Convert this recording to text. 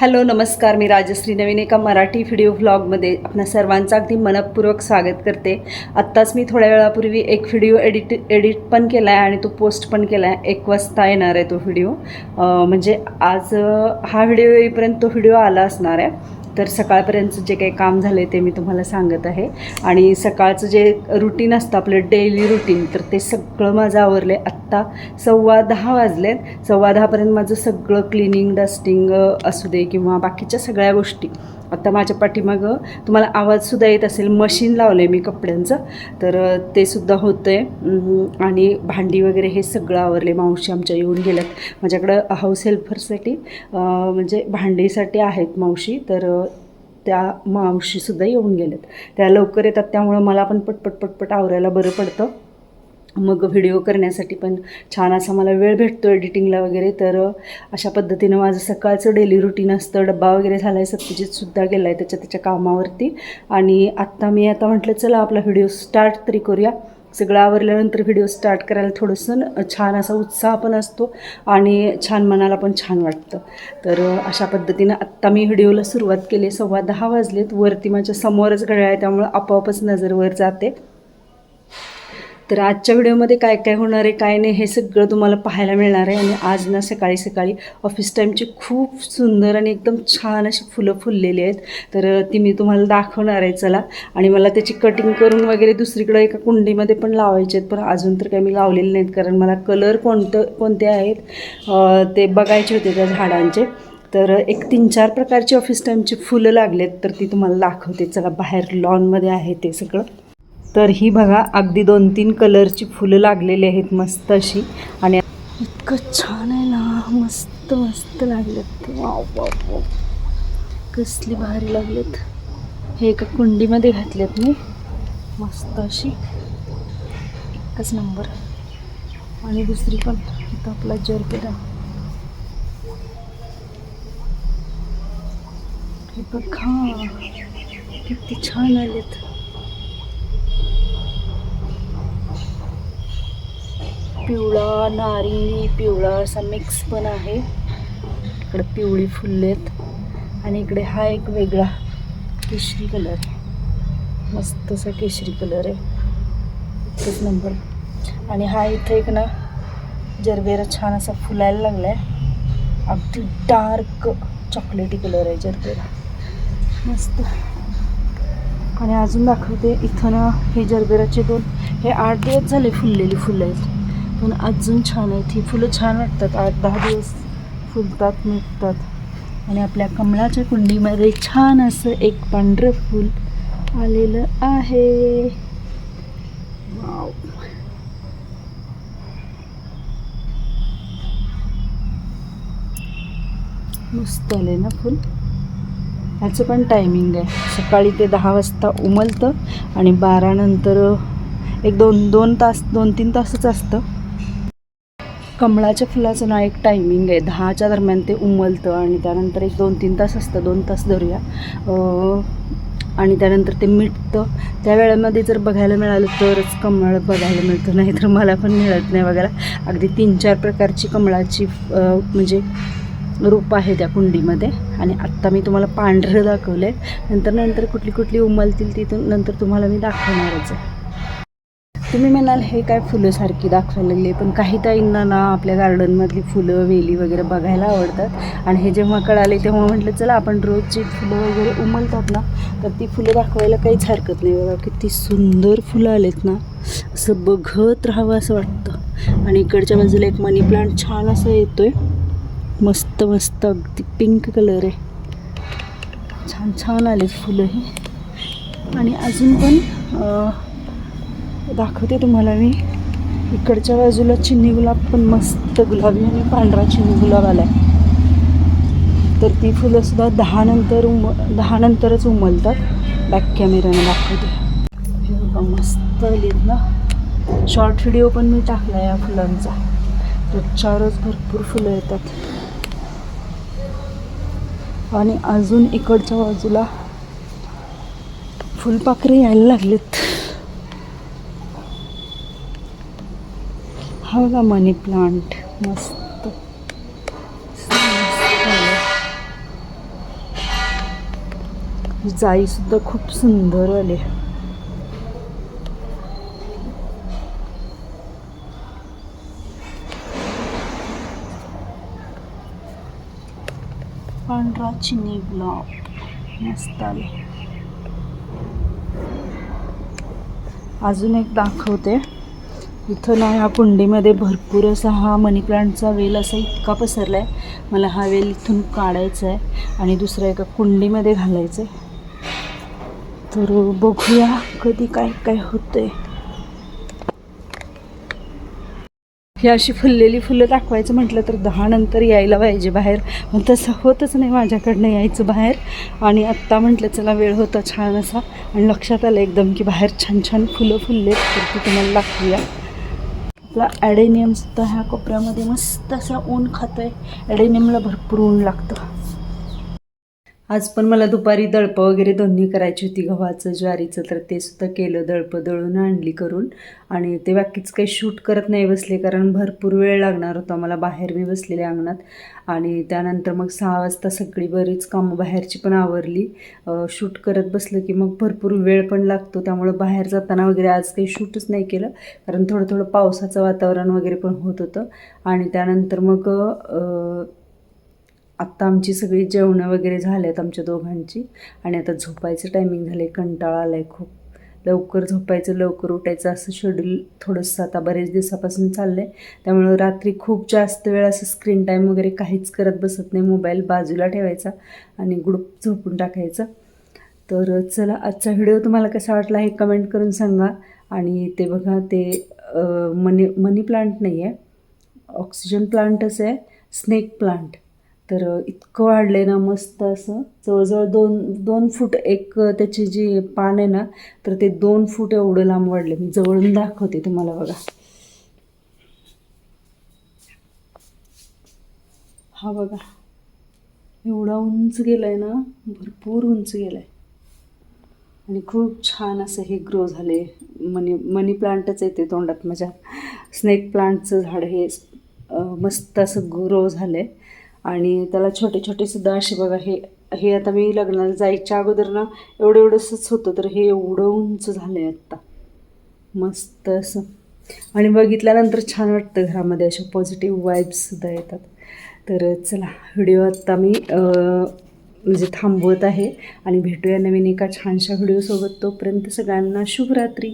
Hello नमस्कार. मी राजश्री नवीन एका Marathi video व्लॉगमध्ये आपणा सर्वांचं अगदी मनपूर्वक स्वागत करते. आत्ताच मी थोड्या वेळापूर्वी एक व्हिडिओ एडिट एडिट पण केला आहे आणि तो पोस्ट पण केला आहे एक वाजता येणार आहे तो व्हिडिओ. म्हणजे आज हा व्हिडिओ येईपर्यंत तो व्हिडिओ आला असणार आहे. तर सकाळपर्यंतचं जे काही काम झालं आहे ते मी तुम्हाला सांगत आहे. आणि सकाळचं जे रुटीन असतं आपलं डेली रुटीन तर ते सगळं माझं आवरलं आहे आत्ता सव्वा दहा वाजले सव्वा दहापर्यंत माझं सगळं क्लिनिंग डस्टिंग असू दे किंवा बाकीच्या सगळ्या गोष्टी. आता माझ्या पाठीमागं तुम्हाला आवाजसुद्धा येत असेल मशीन लावलं आहे मी कपड्यांचं. तर ते सुद्धा होतं आहे आणि भांडी वगैरे हे सगळं आवरले. मावशी आमच्या येऊन गेल्यात. माझ्याकडं हाऊस हेल्परसाठी म्हणजे भांडीसाठी आहेत मावशी. तर त्या मावशीसुद्धा येऊन गेल्यात. त्या लवकर येतात त्यामुळं मला पण पटपट पटपट आवरायला बरं पडतं. मग व्हिडिओ करण्यासाठी पण छान असा मला वेळ भेटतो एडिटिंगला वगैरे. तर अशा पद्धतीनं माझं सकाळचं डेली रुटीन असतं. डब्बा वगैरे झाला आहे सत्यजितसुद्धा गेला आहे त्याच्या त्याच्या कामावरती. आणि आत्ता मी आता म्हटलं चला आपला व्हिडिओ स्टार्ट तरी करूया. सगळं आवरल्यानंतर व्हिडिओ स्टार्ट करायला थोडंसं छान असा उत्साह पण असतो आणि छान मनाला पण छान वाटतं. तर अशा पद्धतीनं आत्ता मी व्हिडिओला सुरुवात केली सव्वा दहा वाजलेत. वरती माझ्या समोरच घड्याळ आहे त्यामुळं आपोआपच नजर वर जाते. तर आजच्या व्हिडिओमध्ये काय काय होणार आहे काय नाही हे सगळं तुम्हाला पाहायला मिळणार आहे. आणि आज ना सकाळी सकाळी ऑफिस टाईमची खूप सुंदर आणि एकदम छान अशी फुलं फुललेली आहेत. तर ती मी तुम्हाला दाखवणार आहे चला. आणि मला त्याची कटिंग करून वगैरे दुसरीकडं एका कुंडीमध्ये पण लावायचे आहेत. पण अजून तर काही मी लावलेले नाहीत कारण मला कलर कोणतं कोणते आहेत ते बघायचे होते त्या झाडांचे. तर एक तीन चार प्रकारची ऑफिस टाईमची फुलं लागलेत तर ती तुम्हाला दाखवते. चला बाहेर लॉनमध्ये आहे ते सगळं. तर ही बघा अगदी दोन तीन कलरची फुलं लागलेली आहेत मस्त अशी. आणि इतकं छान आहे ना मस्त मस्त लागलेत. ते वाव वाव वाव. कसली भारी लागलेत. हे एका कुंडीमध्ये घातलेत मी. मस्त अशी. एकच नंबर. आणि दुसरी पण. इथं आपला जरपेरा हे बघा किती छान आलेत. पिवळा नारिंगी पिवळा असा मिक्स पण आहे. इकडे पिवळी फुललेत आणि इकडे हा एक वेगळा केशरी कलर मस्त असा केशरी कलर आहे. एकच नंबर आणि हा इथे एक ना जरबेरा छान असा फुलायला लागला आहे अगदी डार्क चॉकलेटी कलर आहे जरबेरा. मस्त. आणि अजून दाखवते इथं ना हे जरबेराचे दोन हे आठ दिवस झाले फुललेली फुलं आहेत. पण अजून छान आहेत. ही फुलं छान वाटतात. आठ दहा दिवस फुलतात निघतात. आणि आपल्या कमळाच्या कुंडीमध्ये छान असं एक पांढरं फूल आलेलं आहे. मस्त आले ना फुल? ह्याचं पण टायमिंग आहे. सकाळी ते दहा वाजता उमलतं आणि बारानंतर एक दोन दोन तास दोन तीन तासच असतं. कमळाच्या फुलाचं ना एक टायमिंग आहे. दहाच्या दरम्यान ते उमलतं आणि त्यानंतर एक दोन तीन तास असतं. दोन तास धरूया. आणि त्यानंतर ते मिटतं. त्या वेळेमध्ये जर बघायला मिळालं तरच कमळ बघायला मिळतं. नाही तर मला पण मिळत नाही बघायला. अगदी तीन चार प्रकारची कमळाची म्हणजे रूप आहे त्या कुंडीमध्ये. आणि आत्ता मी तुम्हाला पांढरं दाखवलं आहे नंतर नंतर कुठली कुठली उमलतील तिथून नंतर तुम्हाला मी दाखवणारच आहे. तुम्ही म्हणाल हे काय फुलंसारखी दाखवायला लागली पण काही ताईंना ना आपल्या गार्डनमधली फुलं वेली वगैरे बघायला आवडतात. आणि हे जेव्हा कळाले तेव्हा म्हटलं चला आपण रोजची फुलं वगैरे उमलतात ना तर ती फुलं दाखवायला काहीच हरकत नाही. बघा किती सुंदर फुलं आलेत ना. असं बघत राहावं असं वाटतं. आणि इकडच्या बाजूला एक मनी प्लांट छान असं येतो आहे मस्त मस्त अगदी पिंक कलर आहे. छान छान आले फुलं हे आणि अजून पण दाखवते तुम्हाला मी. इकडच्या बाजूला चिन्नी गुलाब पण मस्त गुलाबी आणि पांढरा चिन्नी गुलाब आला आहे तर ती फुलंसुद्धा दहा नंतर उम दहा नंतरच उमलतात. बॅक कॅमेऱ्याने दाखवते. हे मस्त आलीत ना. शॉर्ट व्हिडिओ पण मी टाकला या फुलांचा. रोजच्यावरच भरपूर फुलं येतात. आणि अजून इकडच्या बाजूला फुलपाखरे यायला लागलेत. हा बघा मनी प्लांट. मस्त. मस्त. जाईसुद्धा खूप सुंदर आली. पांढरा चिनी गुलाब. मस्त आले. अजून एक दाखवते. इथं ना ह्या कुंडीमध्ये भरपूर असा हा मनी प्लांटचा वेल असा इतका पसरला आहे मला हा वेल इथून काढायचा आहे आणि दुसऱ्या एका कुंडीमध्ये घालायचं आहे तर बघूया कधी काय काय होतंय. ही अशी फुललेली फुलं दाखवायचं म्हटलं तर दहा नंतर यायला पाहिजे बाहेर. पण तसं होतच नाही माझ्याकडनं यायचं बाहेर. आणि आत्ता म्हटलं चला वेळ होता छान असा. आणि लक्षात आलं एकदम की बाहेर छान छान फुलं फुललेत. तर ती तुम्हाला दाखवूया. आपला ॲडेनियमसुद्धा ह्या कोपऱ्यामध्ये मस्त असं ऊन खातो आहे ॲडेनियमला भरपूर ऊन लागतं. आज पण मला दुपारी दळपं वगैरे दोन्ही करायची होती गव्हाचं ज्वारीचं तर ते सुद्धा केलं दळपं दळून आणली करून. आणि ते बाकीच काही शूट करत नाही बसले कारण भरपूर वेळ लागणार होता मला बाहेर मी बसलेले अंगणात. आणि त्यानंतर मग सहा वाजता सगळी बरीच कामं बाहेरची पण आवरली. शूट करत बसलं की मग भरपूर वेळ पण लागतो त्यामुळं बाहेर जाताना वगैरे आज काही शूटच नाही केलं कारण थोडं थोडं पावसाचं वातावरण वगैरे पण होत होतं. आणि त्यानंतर मग आत्ता आमची सगळी जेवणं वगैरे झाल्यात आमच्या दोघांची. आणि आता झोपायचं टायमिंग झालं आहे कंटाळा आला आहे खूप. लवकर झोपायचं लवकर उठायचं असं शेड्यूल थोडंसं आता बरेच दिवसापासून चाललं आहे त्यामुळं रात्री खूप जास्त वेळ असं स्क्रीन टाईम वगैरे काहीच करत बसत नाही मोबाईल बाजूला ठेवायचा आणि गुडूप झोपून टाकायचं. तर चला आजचा व्हिडिओ तुम्हाला कसा वाटला हे कमेंट करून सांगा. आणि ते बघा ते मनी मनी प्लांट नाही आहे ऑक्सिजन प्लांटच आहे स्नेक प्लांट तर इतकं वाढलं आहे ना मस्त असं. जवळजवळ दोन दोन फूट एक त्याची जी पान आहे ना तर ते दोन फूट एवढं लांब वाढलं मी जवळून दाखवते तुम्हाला बघा. हा बघा. एवढा उंच गेला आहे ना भरपूर उंच गेला आहे आणि खूप छान असं हे ग्रो झाले मनी मनी प्लांटच येते तोंडात. माझ्या स्नेक प्लांटचं झाड हे मस्त असं ग्रो झालं आहे आणि त्याला छोटे छोटे सुद्धा असे बघा हे हे आता मी लग्नाला जायच्या अगोदर ना एवढं एवढंसंच होतं तर हे एवढं उंच झालं आहे आत्ता. मस्त असं. आणि बघितल्यानंतर छान वाटतं घरामध्ये अशा पॉझिटिव्ह वाईब्ससुद्धा येतात. तर चला व्हिडिओ आत्ता मी म्हणजे थांबवत आहे. आणि भेटूया नवीन एका छानशा व्हिडिओसोबत. तोपर्यंत सगळ्यांना शुभरात्री.